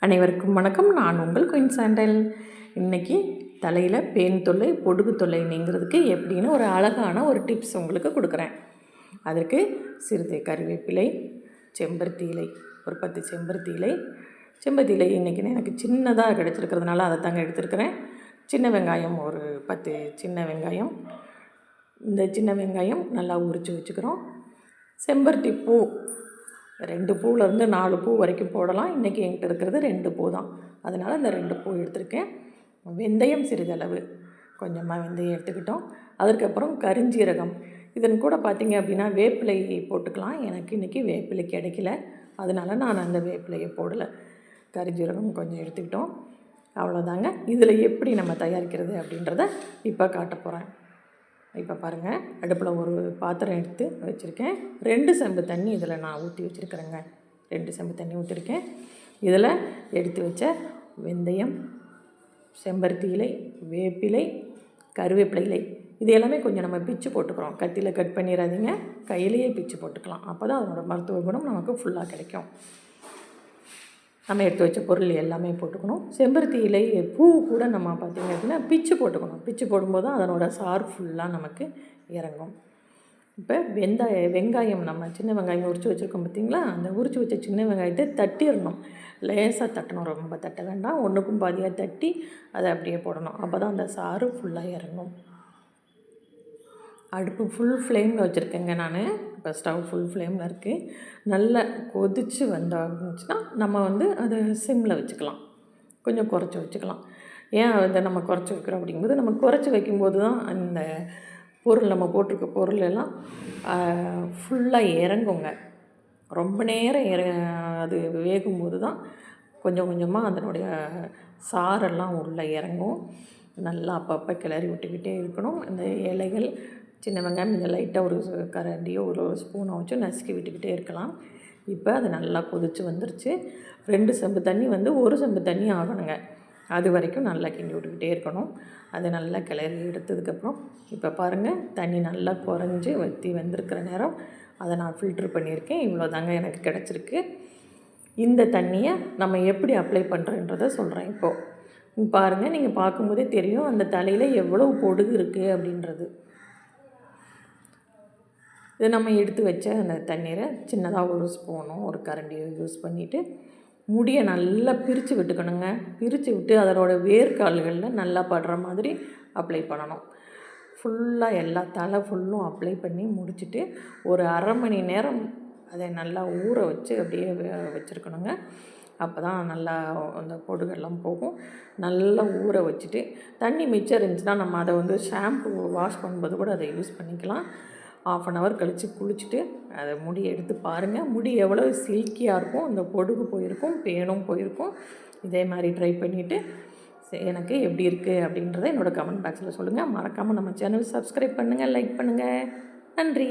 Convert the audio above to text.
அனைவருக்கும் வணக்கம். நான் உங்கள் குயின் சாண்டல். இன்றைக்கி தலையில் பேன் தொல்லை பொடுகு தொல்லை நீங்கிறதுக்கு எப்படின்னு ஒரு அழகான ஒரு டிப்ஸ் உங்களுக்கு கொடுக்குறேன். அதற்கு சிறிது கருவேப்பிலை செம்பருத்தி இலை ஒரு பத்து செம்பருத்தி இலை. செம்பருத்தி இலை இன்றைக்கி எனக்கு சின்னதாக கிடச்சிருக்கிறதுனால அதை தாங்க எடுத்துருக்கிறேன். சின்ன வெங்காயம் ஒரு பத்து சின்ன வெங்காயம். இந்த சின்ன வெங்காயம் நல்லா உரித்து வச்சுக்கிறோம். செம்பருத்தி பூ ரெண்டு பூவிலேருந்து நாலு பூ வரைக்கும் போடலாம். இன்றைக்கி என்கிட்ட இருக்கிறது ரெண்டு பூ தான் அதனால் இந்த ரெண்டு பூ எடுத்திருக்கேன். வெந்தயம் சிறிதளவு. கொஞ்சமாக வெந்தயம் எடுத்துக்கிட்டோம். அதற்கப்புறம் கரிஞ்சீரகம். இதன் கூட பார்த்திங்க அப்படின்னா வேப்பிலை போட்டுக்கலாம். எனக்கு இன்றைக்கி வேப்பிலை கிடைக்கல. அதனால் நான் அந்த வேப்பிலையை போடலை. கரிஞ்சீரகம் கொஞ்சம் எடுத்துக்கிட்டோம். அவ்வளோதாங்க. இதில் எப்படி நம்ம தயாரிக்கிறது அப்படின்றத இப்போ காட்ட போகிறேன். இப்போ பாருங்கள் அடுப்பில் ஒரு பாத்திரம் எடுத்து வச்சுருக்கேன். ரெண்டு செம்பு தண்ணி இதில் நான் ஊற்றி வச்சுருக்கிறேங்க. ரெண்டு செம்பு தண்ணி ஊற்றிருக்கேன். இதில் எடுத்து வச்ச வெந்தயம் செம்பருத்தி இலை வேப்பிலை கருவேப்பிலை இலை. இது எல்லாமே கொஞ்சம் நம்ம பிச்சு போட்டுக்கிறோம். கத்தியில் கட் பண்ணிடாதீங்க. கையிலேயே பிச்சு போட்டுக்கலாம். அப்போ தான் அதனோட மருத்துவ குணம் நமக்கு ஃபுல்லாக கிடைக்கும். நம்ம எடுத்து வச்ச பொருள் எல்லாமே போட்டுக்கணும். செம்பருத்தி இலை பூ கூட நம்ம பார்த்திங்க அப்படின்னா பிச்சு போட்டுக்கணும். பிச்சு போடும்போது தான் அதனோட சாறு ஃபுல்லாக நமக்கு இறங்கும். இப்போ வெங்காய வெங்காயம் நம்ம சின்ன வெங்காயம் உரித்து வச்சுருக்கோம் பார்த்திங்களா? அந்த உரித்து வச்ச சின்ன வெங்காயத்தை தட்டிடணும். லேசாக தட்டணும். ரொம்ப தட்ட வேண்டாம். ஒன்றுக்கும் பாதியாக தட்டி அதை அப்படியே போடணும். அப்போ தான் அந்த சாறு ஃபுல்லாக இறங்கும். அடுப்பு ஃபுல் ஃப்ளேமில் வச்சுருக்கேங்க நான். இப்போ ஸ்டவ் ஃபுல் ஃப்ளேமில் இருக்குது நல்லா கொதித்து வந்தாச்சுன்னா நம்ம வந்து அதை சிம்மில் வச்சுக்கலாம். கொஞ்சம் குறைச்சி வச்சுக்கலாம். ஏன் அதை நம்ம குறைச்சி வைக்கிறோம் அப்படிங்கும்போது நம்ம குறைச்சி வைக்கும்போது தான் அந்த பொருள் நம்ம போட்டிருக்க பொருள் எல்லாம் ஃபுல்லாக இறங்குங்க. ரொம்ப நேரம் இற அது வேகும்போது தான் கொஞ்சம் கொஞ்சமாக அதனுடைய சாரெல்லாம் உள்ளே இறங்கும். நல்லா அப்பப்போ கிளறி விட்டுக்கிட்டே இருக்கணும். இந்த இலைகள் சின்ன வெங்காயம் இதை லைட்டாக ஒரு கரண்டியோ ஒரு ஸ்பூனோ வச்சு நசுக்கி விட்டுக்கிட்டே இருக்கலாம். இப்போ அது நல்லா கொதித்து வந்துருச்சு. ரெண்டு செம்பு தண்ணி வந்து ஒரு செம்பு தண்ணி ஆகணுங்க. அது வரைக்கும் நல்லா கிண்டி விட்டுக்கிட்டே இருக்கணும். அது நல்லா கிளறி எடுத்ததுக்கப்புறம் இப்போ பாருங்கள் தண்ணி நல்லா குறைஞ்சி வற்றி வந்திருக்கிற நேரம். அதை நான் ஃபில்ட்ரு பண்ணியிருக்கேன். இவ்வளோ தாங்க எனக்கு கிடச்சிருக்கு. இந்த தண்ணியை நம்ம எப்படி அப்ளை பண்ணுறன்றதை சொல்கிறேன் இப்போது பாருங்கள் நீங்கள் பார்க்கும்போதே தெரியும் அந்த தலையில் எவ்வளோ பொடுகு இருக்குது அப்படின்றது. இதை நம்ம எடுத்து வச்ச அந்த தண்ணீரை சின்னதாக ஒரு ஸ்பூனோ ஒரு கரண்டியோ யூஸ் பண்ணிவிட்டு முடியை நல்லா பிரித்து விட்டுக்கணுங்க. பிரித்து விட்டு அதனோடய வேர்க்கால்களில் நல்லா படுற மாதிரி அப்ளை பண்ணணும். ஃபுல்லாக எல்லா தலை ஃபுல்லும் அப்ளை பண்ணி முடிச்சுட்டு ஒரு அரை மணி நேரம் அதை நல்லா ஊற வச்சு அப்படியே வச்சுருக்கணுங்க. அப்போ தான் நல்லா அந்த பொடுகெல்லாம் போகும். நல்லா ஊற வச்சுட்டு தண்ணி மிச்சம் இருந்துச்சுன்னா நம்ம அதை வந்து ஷாம்பு வாஷ் பண்ணும்போது கூட அதை யூஸ் பண்ணிக்கலாம். ஆஃப் அன் ஹவர் கழித்து குளிச்சுட்டு அதை முடி எடுத்து பாருங்கள் முடி எவ்வளோ சில்கியாக இருக்கும் அந்த பொடுகு போயிருக்கும் பேனும் போயிருக்கும். இதே மாதிரி ட்ரை பண்ணிவிட்டு எனக்கு எப்படி இருக்குது அப்படின்றத என்னோடய கமெண்ட் பாக்ஸில் சொல்லுங்கள் மறக்காமல் நம்ம சேனல் சப்ஸ்கிரைப் பண்ணுங்கள் லைக் பண்ணுங்கள் நன்றி.